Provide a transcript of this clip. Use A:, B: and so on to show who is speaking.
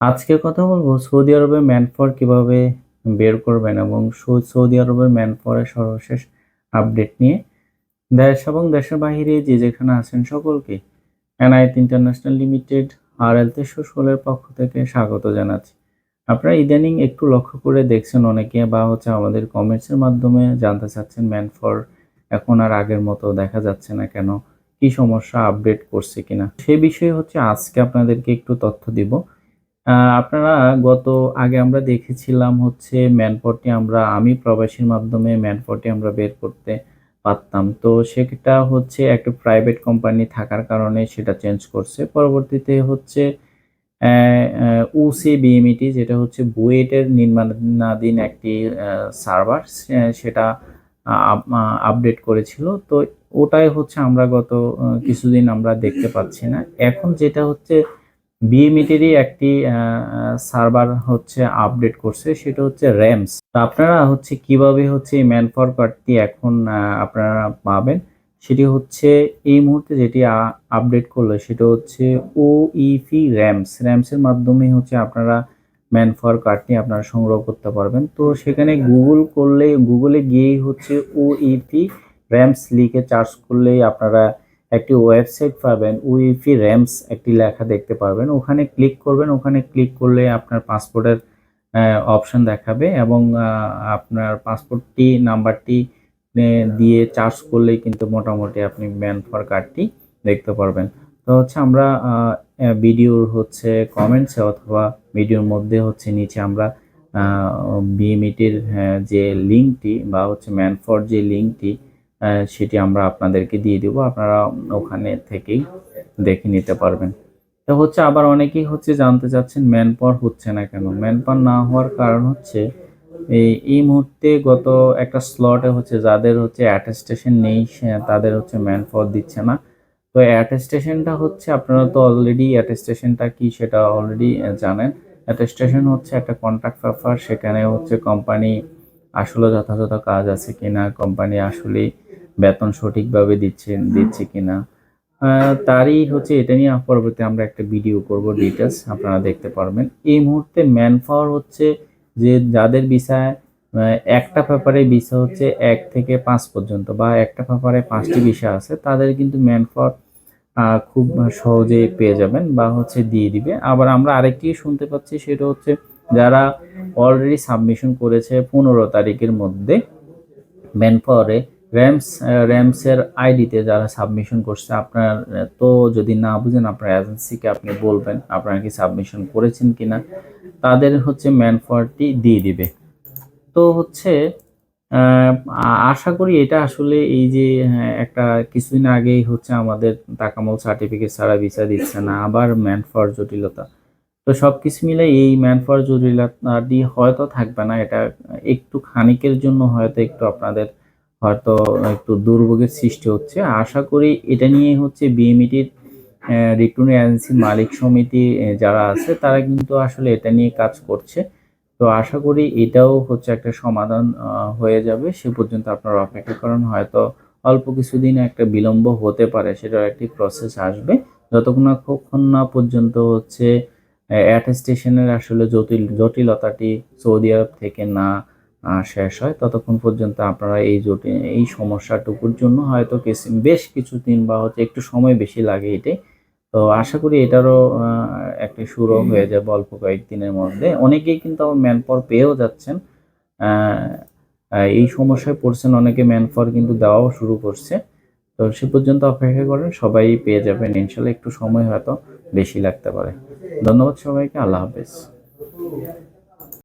A: আজকে কথা বলব সৌদি আরবে ম্যানফর কীভাবে বের করবেন এবং সৌদি আরবের ম্যানফরের সর্বশেষ আপডেট নিয়ে। দেশ এবং দেশের বাইরে যে যেখানে আছেন সকলকে এনআইট ইন্টারন্যাশনাল লিমিটেড আর এল তেইশশো ষোলোর পক্ষ থেকে স্বাগত জানাচ্ছি। আপনারা ইদানিং একটু লক্ষ্য করে দেখছেন অনেকে বা হচ্ছে আমাদের কমেন্টসের মাধ্যমে জানতে চাচ্ছেন ম্যানফর এখন আর আগের মতো দেখা যাচ্ছে না কেন? কি সমস্যা, আপডেট করছে কিনা? সে বিষয়ে হচ্ছে আজকে আপনাদেরকে একটু তথ্য দিব। আপনারা গত আগে আমরা দেখেছিলাম হচ্ছে ম্যানপটটি আমরা, আমি প্রবাসীর মাধ্যমে ম্যানপটটি আমরা বের করতে পারতাম। তো সেটা হচ্ছে একটা প্রাইভেট কোম্পানি থাকার কারণে সেটা চেঞ্জ করছে। পরবর্তীতে হচ্ছে উসি বিএমইটি যেটা হচ্ছে বুয়েটের নির্মাণাধীন একটি সার্ভার সেটা আপডেট করেছিল। তো ওটাই হচ্ছে আমরা গত কিছুদিন আমরা দেখতে পাচ্ছি না। এখন যেটা হচ্ছে বিএমইটিরই একটি সার্ভার হচ্ছে আপডেট করছে, সেটা হচ্ছে র্যামস আপনারা হচ্ছে কীভাবে হচ্ছে এই ম্যানফর কার্ডটি এখন আপনারা পাবেন, সেটি হচ্ছে এই মুহূর্তে যেটি আপডেট করল, সেটা হচ্ছে ও ইপি র্যামস র্যামসের মাধ্যমে হচ্ছে আপনারা ম্যানফর কার্ডটি আপনারা সংগ্রহ করতে পারবেন। তো সেখানে গুগল করলে গুগলে গিয়েই হচ্ছে ও ইপি র্যামস লিখে চার্জ করলেই আপনারা একটি ওয়েবসাইট পাবেন, উইফি র্যামস একটি লেখা দেখতে পারবেন। ওখানে ক্লিক করবেন, ওখানে ক্লিক করলে আপনার পাসপোর্টের অপশন দেখাবে এবং আপনার পাসপোর্টটি, নাম্বারটি দিয়ে চার্জ করলেই কিন্তু মোটামুটি আপনি ম্যান ফর কার্ডটি দেখতে পারবেন। তো হচ্ছে আমরা ভিডিওর হচ্ছে কমেন্টসে অথবা ভিডিওর মধ্যে হচ্ছে নিচে আমরা বিএমইটির যে লিঙ্কটি বা হচ্ছে ম্যান ফর যে লিঙ্কটি সেটি আমরা আপনাদেরকে দিয়ে দিব। আপনারা ওখানে থেকেই দেখে নিতে পারবেন। তো হচ্ছে আবার অনেকেই হচ্ছে জানতে চাচ্ছেন ম্যান পাওয়ার হচ্ছে না কেন? ম্যান পাওয়ার না হওয়ার কারণ হচ্ছে, এই এই মুহূর্তে গত একটা স্লটে হচ্ছে যাদের হচ্ছে অ্যাটেস্টেশন নেই তাদের হচ্ছে ম্যান পাওয়ার দিচ্ছে না। তো অ্যাটেস্টেশনটা হচ্ছে আপনারা তো অলরেডি, অ্যাটেস্টেশনটা কি সেটা অলরেডি জানেন। অ্যাটেস্টেশন হচ্ছে একটা কন্ট্রাক্ট পেপার, সেখানে হচ্ছে কোম্পানি আসলে যথাযথ কাজ আছে কিনা, কোম্পানি আসলে বেতন সঠিকভাবে দিচ্ছেন দিচ্ছে কিনা। তারই হচ্ছে এটা নিয়ে পরবর্তী আমরা একটা ভিডিও করব ডিটেলস আপনারা দেখতে পারবেন। এই মুহূর্তে ম্যান পাওয়ার হচ্ছে যে যাদের বিষয় একটা পেপারে ভিসা হচ্ছে এক থেকে পাঁচ পর্যন্ত বা একটা পেপারে পাঁচটি ভিসা আছে তাদের কিন্তু ম্যান পাওয়ার খুব সহজেই পেয়ে যাবেন বা হচ্ছে দিয়ে দিবে। আবার আমরা আরেকটি শুনতে পাচ্ছি সেটা হচ্ছে যারা অলরেডি সাবমিশন করেছে পনেরো তারিখের মধ্যে ম্যান পাওয়ারে র্যামস র্যামসের আইডিতে যারা সাবমিশন করছে আপনার তো যদি না বুঝেন আপনার এজেন্সিকে আপনি বলবেন আপনারা কি সাবমিশন করেছেন কিনা তাদের হচ্ছে ম্যান পাওয়ারটি দিয়ে দিবে। তো হচ্ছে আশা করি এটা আসলে এই যে হ্যাঁ, একটা কিছুদিন আগেই হচ্ছে আমাদের তাকামল সার্টিফিকেট ছাড়া ভিসা দিচ্ছে না আবার ম্যান পাওয়ার জটিলতা। তো সব কিছু মিলে এই ম্যান পাওয়ার জটিলতাটি হয়তো থাকবে না এটা একটু খানিকের জন্য হয়তো একটু আপনাদের হয়তো একটু দুর্ভোগের সৃষ্টি হচ্ছে। আশা করি এটা নিয়ে হচ্ছে বিএমইটির রিক্রুটিং এজেন্সির মালিক সমিতি যারা আছে, তারা কিন্তু আসলে এটা নিয়ে কাজ করছে। তো আশা করি এটাও হচ্ছে একটা সমাধান হয়ে যাবে। সে পর্যন্ত আপনারা অপেক্ষা করেন। হয়তো অল্প কিছুদিন একটা বিলম্ব হতে পারে সেটার একটি প্রসেস আসবে। যতক্ষণ না কখন না পর্যন্ত হচ্ছে অ্যাটেস্টেশনের আসলে জটিল, জটিলতাটি সৌদি আরব থেকে না শেষ হয়। ততক্ষণ পর্যন্ত আপনারা এই জটিল, এই সমস্যাটুকুর জন্য হয়তো বেশ কিছু- কিছুদিন বা হচ্ছে একটু সময় বেশি লাগে এটাই তো আশা করি এটারও একটা শুরু হয়ে যাবে অল্প কয়েকদিনের মধ্যে। অনেকেই কিন্তু আবার ম্যান পাওয়ার পেয়েও যাচ্ছেন। এই সমস্যায় পড়ছেন অনেকে ম্যান পাওয়ার কিন্তু দেওয়াও শুরু করছে। তো সে পর্যন্ত অপেক্ষা করেন, সবাই পেয়ে যাবেন। ইনশাল্লাহ একটু সময় হয়তো বেশি লাগতে পারে। ধন্যবাদ সবাইকে, আল্লাহ হাফেজ।